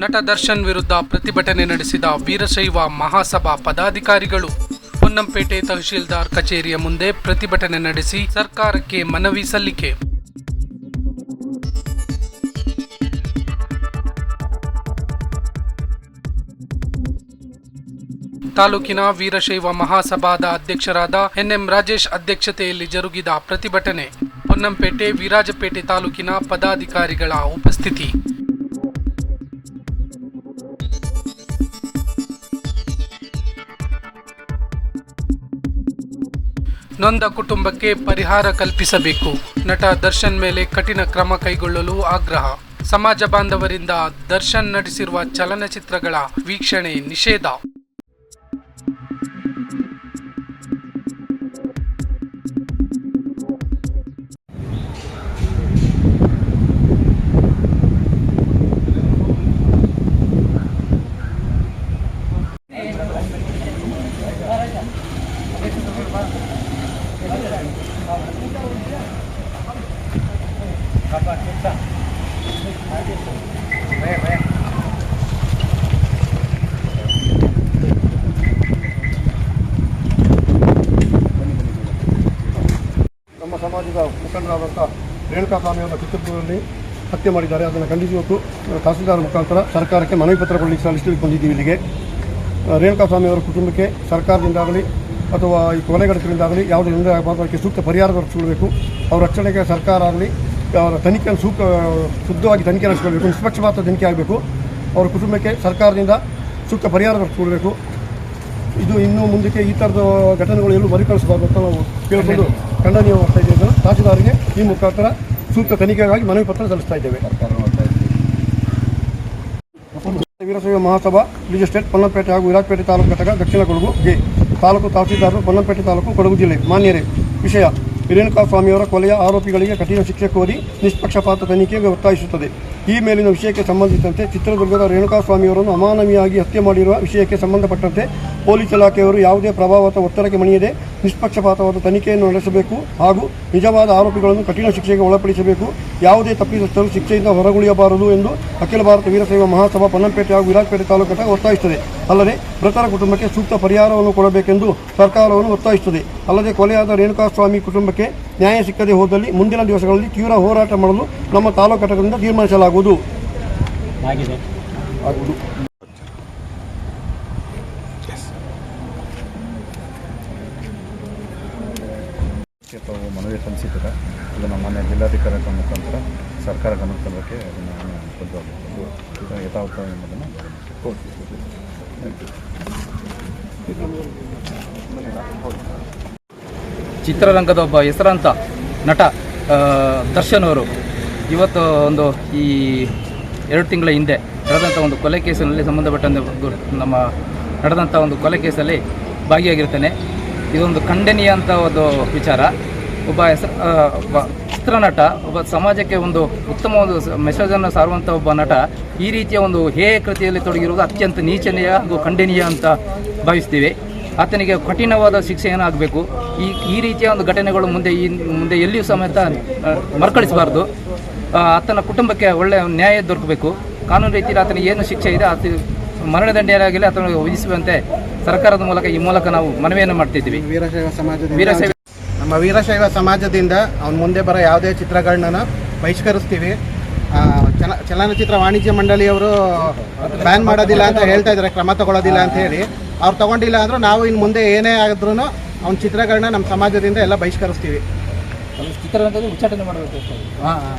ನಟ ದರ್ಶನ್ ವಿರುದ್ಧ ಪ್ರತಿಭಟನೆ ನಡೆಸಿದ ವೀರಶೈವ ಮಹಾಸಭಾ ಪದಾಧಿಕಾರಿಗಳು. ಪೊನ್ನಂಪೇಟೆ ತಹಶೀಲ್ದಾರ್ ಕಚೇರಿಯ ಮುಂದೆ ಪ್ರತಿಭಟನೆ ನಡೆಸಿ ಸರ್ಕಾರಕ್ಕೆ ಮನವಿ ಸಲ್ಲಿಕೆ. ತಾಲೂಕಿನ ವೀರಶೈವ ಮಹಾಸಭಾದ ಅಧ್ಯಕ್ಷರಾದ ಎನ್ಎಂ ರಾಜೇಶ್ ಅಧ್ಯಕ್ಷತೆಯಲ್ಲಿ ಜರುಗಿದ ಪ್ರತಿಭಟನೆ. ಪೊನ್ನಂಪೇಟೆ ವಿರಾಜಪೇಟೆ ತಾಲೂಕಿನ ಪದಾಧಿಕಾರಿಗಳ ಉಪಸ್ಥಿತಿ. ನೊಂದ ಕುಟುಂಬಕ್ಕೆ ಪರಿಹಾರ ಕಲ್ಪಿಸಬೇಕು. ನಟ ದರ್ಶನ್ ಮೇಲೆ ಕಠಿಣ ಕ್ರಮ ಕೈಗೊಳ್ಳಲು ಆಗ್ರಹ. ಸಮಾಜ ಬಾಂಧವರಿಂದ ದರ್ಶನ್ ನಟಿಸಿರುವ ಚಲನಚಿತ್ರಗಳ ವೀಕ್ಷಣೆ ನಿಷೇಧ. ನಮ್ಮ ಸಮಾಜದ ಮುಖಂಡರಾದಂಥ ರೇಣುಕಾ ಸ್ವಾಮಿಯವರ ಚಿತ್ರದುರ್ಗದಲ್ಲಿ ಹತ್ಯೆ ಮಾಡಿದ್ದಾರೆ. ಅದನ್ನು ಖಂಡಿಸಿ ಇವತ್ತು ತಹಸೀಲ್ದಾರ್ ಮುಖಾಂತರ ಸರ್ಕಾರಕ್ಕೆ ಮನವಿ ಪತ್ರ ಕೊಡಲಿಕ್ಕೆ ಸಲ್ಲಿಸಲಿಕ್ಕೆ ಬಂದಿದ್ದೀವಿ ಇಲ್ಲಿಗೆ. ರೇಣುಕಾ ಸ್ವಾಮಿ ಅವರ ಕುಟುಂಬಕ್ಕೆ ಸರ್ಕಾರದಿಂದಾಗಲಿ ಅಥವಾ ಈ ಕೊಲೆಗಡಕರಿಂದಾಗಲಿ ಯಾವುದೇ ತೊಂದರೆ ಆಗಬಾರ್ದು. ಅದಕ್ಕೆ ಸೂಕ್ತ ಪರಿಹಾರ ದೊರಕಿಸಬೇಕು ಅವರ ರಕ್ಷಣೆಗೆ ಸರ್ಕಾರ ಆಗಲಿ ಅವರ ತನಿಖೆಯನ್ನು ಸೂಕ್ತ, ಶುದ್ಧವಾಗಿ ತನಿಖೆ ನಡೆಸಿಕೊಳ್ಬೇಕು ನಿಷ್ಪಕ್ಷಪಾತ ತನಿಖೆ ಆಗಬೇಕು. ಅವರ ಕುಟುಂಬಕ್ಕೆ ಸರ್ಕಾರದಿಂದ ಸೂಕ್ತ ಪರಿಹಾರ ಕೊಡಬೇಕು. ಇದು ಇನ್ನು ಮುಂದಕ್ಕೆ ಈ ಥರದ ಘಟನೆಗಳು ಎಲ್ಲೂ ಮರುಕಳಿಸಬಾರ್ದು ಅಂತ ನಾವು ಕೇಳಿಕೊಂಡು ಖಂಡನೀಯ ಮಾಡ್ತಾ ಇದ್ದೇವೆ. ಇದನ್ನು ಈ ಮುಖಾಂತರ ಸೂಕ್ತ ತನಿಖೆಗಾಗಿ ಮನವಿ ಪತ್ರ ಸಲ್ಲಿಸ್ತಾ ಇದ್ದೇವೆ. ವೀರಶೈವ ಮಹಾಸಭಾ ರಿಲ್ ಸ್ಟೇಟ್ ಪೊನ್ನಂಪೇಟೆ ಹಾಗೂ ವಿರಾಜಪೇಟೆ ತಾಲೂಕು ಘಟಕ, ದಕ್ಷಿಣ ಕೊಡಗು ಗೆ ತಾಲೂಕು ತಹಸೀಲ್ದಾರರು ಪೊನ್ನಂಪೇಟೆ ತಾಲೂಕು ಕೊಡಗು ಜಿಲ್ಲೆ. ಮಾನ್ಯರೇ, ವಿಷಯ ಸ್ವಾಮಿಯವರ ಕೊಲೆಯ ಆರೋಪಿಗಳಿಗೆ ಕಠಿಣ ಶಿಕ್ಷೆ ಕೋರಿ ನಿಷ್ಪಕ್ಷಪಾತ ತನಿಖೆಗೆ ಒತ್ತಾಯಿಸುತ್ತದೆ. ಈ ಮೇಲಿನ ವಿಷಯಕ್ಕೆ ಸಂಬಂಧಿಸಿದಂತೆ ಚಿತ್ರದುರ್ಗದ ರೇಣುಕಾ ಸ್ವಾಮಿಯವರನ್ನು ಅಮಾನವಿಯಾಗಿ ಹತ್ಯೆ ಮಾಡಿರುವ ವಿಷಯಕ್ಕೆ ಸಂಬಂಧಪಟ್ಟಂತೆ ಪೊಲೀಸ್ ಇಲಾಖೆಯವರು ಯಾವುದೇ ಪ್ರಭಾವ ಅಥವಾ ಒತ್ತಡಕ್ಕೆ ಮಣಿಯದೆ ನಿಷ್ಪಕ್ಷಪಾತವಾದ ತನಿಖೆಯನ್ನು ನಡೆಸಬೇಕು ಹಾಗೂ ನಿಜವಾದ ಆರೋಪಿಗಳನ್ನು ಕಠಿಣ ಶಿಕ್ಷೆಗೆ ಒಳಪಡಿಸಬೇಕು. ಯಾವುದೇ ತಪ್ಪಿತಸ್ಥರು ಶಿಕ್ಷೆಯಿಂದ ಹೊರಗುಳಿಯಬಾರದು ಎಂದು ಅಖಿಲ ಭಾರತ ವೀರಶೈವ ಮಹಾಸಭಾ ಪೊನ್ನಂಪೇಟೆ ಹಾಗೂ ವಿರಾಜಪೇಟೆ ತಾಲೂಕು ಘಟಕ ಒತ್ತಾಯಿಸುತ್ತದೆ. ಅಲ್ಲದೆ ಮೃತರ ಕುಟುಂಬಕ್ಕೆ ಸೂಕ್ತ ಪರಿಹಾರವನ್ನು ಕೊಡಬೇಕೆಂದು ಸರ್ಕಾರವನ್ನು ಒತ್ತಾಯಿಸುತ್ತದೆ. ಅಲ್ಲದೆ ಕೊಲೆಯಾದ ರೇಣುಕಾಸ್ವಾಮಿ ಕುಟುಂಬಕ್ಕೆ ನ್ಯಾಯ ಸಿಕ್ಕದೆ ಹೋದಲ್ಲಿ ಮುಂದಿನ ದಿವಸಗಳಲ್ಲಿ ತೀವ್ರ ಹೋರಾಟ ಮಾಡಲು ನಮ್ಮ ತಾಲೂಕು ಘಟಕದಿಂದ ತೀರ್ಮಾನಿಸಲಾಗುವುದು. ತಾವು ಮನವಿ ಇದು ನಮ್ಮ ಮಾನ್ಯ ಜಿಲ್ಲಾಧಿಕಾರಿ ಮುಖಾಂತರ ಸರ್ಕಾರ ಗಮನ ತಂದಕ್ಕೆ ಅದನ್ನು ಇದು ಯಥಾವತ್ತ ಎಂಬುದನ್ನು ಚಿತ್ರರಂಗದ ಒಬ್ಬ ಹೆಸರಾಂತ ನಟ ದರ್ಶನ್ ಅವರು ಇವತ್ತು ಒಂದು ಈ ಎರಡು ತಿಂಗಳ ಹಿಂದೆ ನಡೆದಂಥ ಒಂದು ಕೊಲೆ ಕೇಸಿನಲ್ಲಿ ಸಂಬಂಧಪಟ್ಟಂತೆ ನಮ್ಮ ನಡೆದಂಥ ಒಂದು ಕೊಲೆ ಕೇಸಲ್ಲಿ ಭಾಗಿಯಾಗಿರ್ತಾನೆ. ಇದೊಂದು ಖಂಡನೀಯ ಅಂತ ಒಂದು ವಿಚಾರ. ಒಬ್ಬ ಹೆಸರು ಒಬ್ಬ ಚಿತ್ರನಟ, ಒಬ್ಬ ಸಮಾಜಕ್ಕೆ ಒಂದು ಉತ್ತಮ ಒಂದು ಮೆಸೇಜನ್ನು ಸಾರುವಂಥ ಒಬ್ಬ ನಟ ಈ ರೀತಿಯ ಒಂದು ಹೇಯ ಕೃತಿಯಲ್ಲಿ ತೊಡಗಿರುವುದು ಅತ್ಯಂತ ನೀಚನೀಯ ಹಾಗೂ ಖಂಡನೀಯ ಅಂತ ಭಾವಿಸ್ತೀವಿ. ಆತನಿಗೆ ಕಠಿಣವಾದ ಶಿಕ್ಷೆ ಏನಾಗಬೇಕು ಈ ಈ ರೀತಿಯ ಒಂದು ಘಟನೆಗಳು ಮುಂದೆ ಈ, ಮುಂದೆ ಎಲ್ಲಿಯೂ ಸಮೇತ ಮರುಕಳಿಸಬಾರ್ದು. ಆತನ ಕುಟುಂಬಕ್ಕೆ ಒಳ್ಳೆಯ ನ್ಯಾಯ ದೊರಕಬೇಕು. ಕಾನೂನು ರೀತಿಯಲ್ಲಿ ಆತನಿಗೆ ಏನು ಶಿಕ್ಷೆ ಇದೆ, ಆತ ಮರಣದಂಡನೆಯಾಗಲಿ ಅಥವಾ ವಿಧಿಸುವಂತೆ ಸರ್ಕಾರದ ಮೂಲಕ ಈ ಮೂಲಕ ನಾವು ಮನವಿಯನ್ನು ಮಾಡ್ತಿದ್ದೀವಿ. ವೀರಶೈವ ಸಮಾಜದಿಂದ ವೀರಶೈವ ನಮ್ಮ ವೀರಶೈವ ಸಮಾಜದಿಂದ ಅವ್ನ ಮುಂದೆ ಬರೋ ಯಾವುದೇ ಚಿತ್ರಗಳನ್ನ ಬಹಿಷ್ಕರಿಸ್ತೀವಿ. ಚಲ ಚಲನಚಿತ್ರ ವಾಣಿಜ್ಯ ಮಂಡಳಿಯವರು ಬ್ಯಾನ್ ಮಾಡೋದಿಲ್ಲ ಅಂತ ಹೇಳ್ತಾ ಇದ್ದಾರೆ ಕ್ರಮ ತಗೊಳ್ಳೋದಿಲ್ಲ ಅಂತ ಹೇಳಿ. ಅವ್ರು ತಗೊಂಡಿಲ್ಲ ಅಂದ್ರೆ ನಾವು ಇನ್ನು ಮುಂದೆ ಏನೇ ಆದ್ರೂ ಅವ್ನ ಚಿತ್ರಗಳನ್ನ ನಮ್ಮ ಸಮಾಜದಿಂದ ಎಲ್ಲ ಬಹಿಷ್ಕರಿಸ್ತೀವಿ. ಚಿತ್ರರಂಗದಲ್ಲಿ ಉಚ್ಚಾಟನೆ ಮಾಡಬೇಕು ಹಾಂ ಹಾಂ.